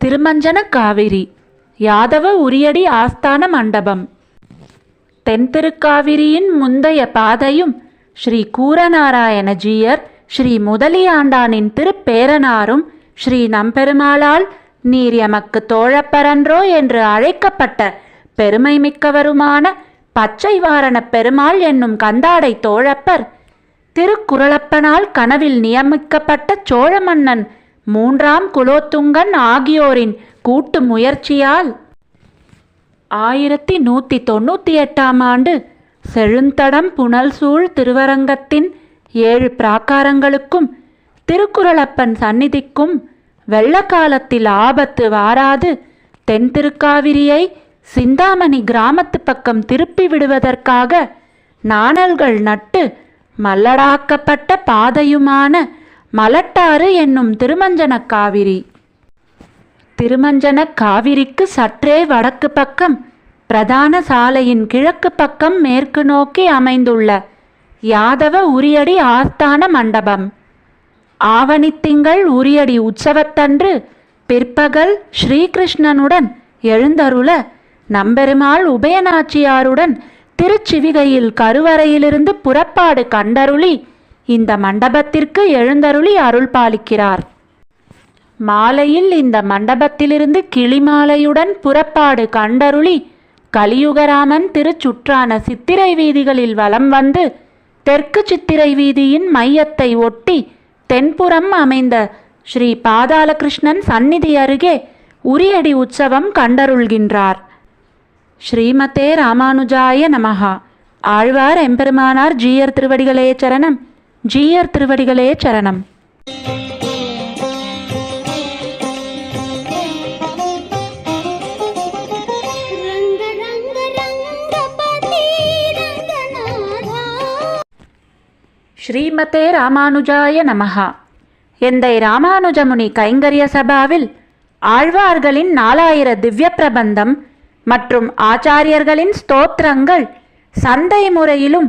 திருமஞ்சன காவிரி யாதவ உரியடி ஆஸ்தான மண்டபம். தென்திருக்காவிரியின் முந்தைய பாதையும் ஸ்ரீ கூரநாராயணஜீயர் ஸ்ரீ முதலியாண்டானின் திருப்பேரனாரும் ஸ்ரீ நம்பெருமாளால் நீர் எமக்கு தோழப்பரன்றோ என்று அழைக்கப்பட்ட பெருமை மிக்கவருமான பச்சை வாரணப் பெருமாள் என்னும் கந்தாடை தோழப்பர் திருக்குறளப்பனால் கனவில் நியமிக்கப்பட்ட சோழ மன்னன் மூன்றாம் குலோத்துங்கன் ஆகியோரின் கூட்டு முயற்சியால் ஆயிரத்தி நூற்றி தொண்ணூற்றி எட்டாம் ஆண்டு செழுந்தடம் புனல் சூழ் திருவரங்கத்தின் ஏழு பிராகாரங்களுக்கும் திருக்குறளப்பன் சந்நிதிக்கும் வெள்ளக்காலத்தில் ஆபத்து வாராது தென் திருக்காவிரியை சிந்தாமணி கிராமத்து பக்கம் திருப்பி விடுவதற்காக நாணல்கள் நட்டு மல்லடாக்கப்பட்ட பாதையுமான மலட்டாறு என்னும் திருமஞ்சன காவிரி. திருமஞ்சன காவிரிக்கு சற்றே வடக்கு பக்கம் பிரதான சாலையின் கிழக்கு பக்கம் மேற்கு நோக்கி அமைந்துள்ள யாதவ உரியடி ஆஸ்தான மண்டபம். ஆவணித்திங்கள் உரியடி உற்சவத்தன்று பிற்பகல் ஸ்ரீகிருஷ்ணனுடன் எழுந்தருள நம்பெருமாள் உபயநாச்சியாருடன் திருச்சிவிகையில் கருவறையிலிருந்து புறப்பாடு கண்டருளி இந்த மண்டபத்திற்கு எழுந்தருளி அருள் பாலிக்கிறார் மாலையில் இந்த மண்டபத்திலிருந்து கிளிமாலையுடன் புறப்பாடு கண்டருளி கலியுகராமன் திருச்சுற்றான சித்திரை வீதிகளில் வலம் வந்து தெற்கு சித்திரை வீதியின் மையத்தை ஒட்டி தென்புறம் அமைந்த ஸ்ரீ பாதாளகிருஷ்ணன் சந்நிதி அருகே உரியடி உற்சவம் கண்டருள்கின்றார். ஸ்ரீமதே ராமானுஜாய நமஹா. ஆழ்வார் எம்பெருமானார் ஜீயர் திருவடிகளே சரணம். ஜீயர் திருவடிகளே சரணம். ஸ்ரீமதே ராமானுஜாய நமஹா. எந்தை ராமானுஜமுனி கைங்கரிய சபாவில் ஆழ்வார்களின் நாலாயிர திவ்ய பிரபந்தம் மற்றும் ஆச்சாரியர்களின் ஸ்தோத்திரங்கள் சந்தை முறையிலும்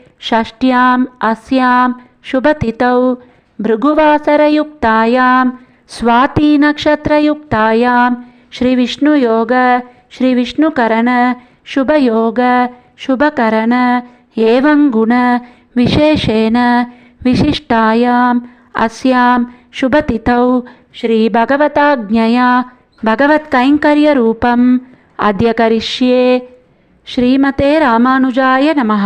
षष्ट्याम् अस्यां शुभतिथौ भृगुवासरयुक्तायां स्वातीनक्षत्रयुक्तायां श्रीविष्णुयोग श्रीविष्णुकरण शुभयोग शुभकरण एवं गुण विशेषेण विशिष्टायाम् अस्यां शुभतिथौ श्रीभगवताज्ञया भगवत्कैङ्कर्यरूपम् अद्य करिष्ये श्रीमते रामानुजाय नमः।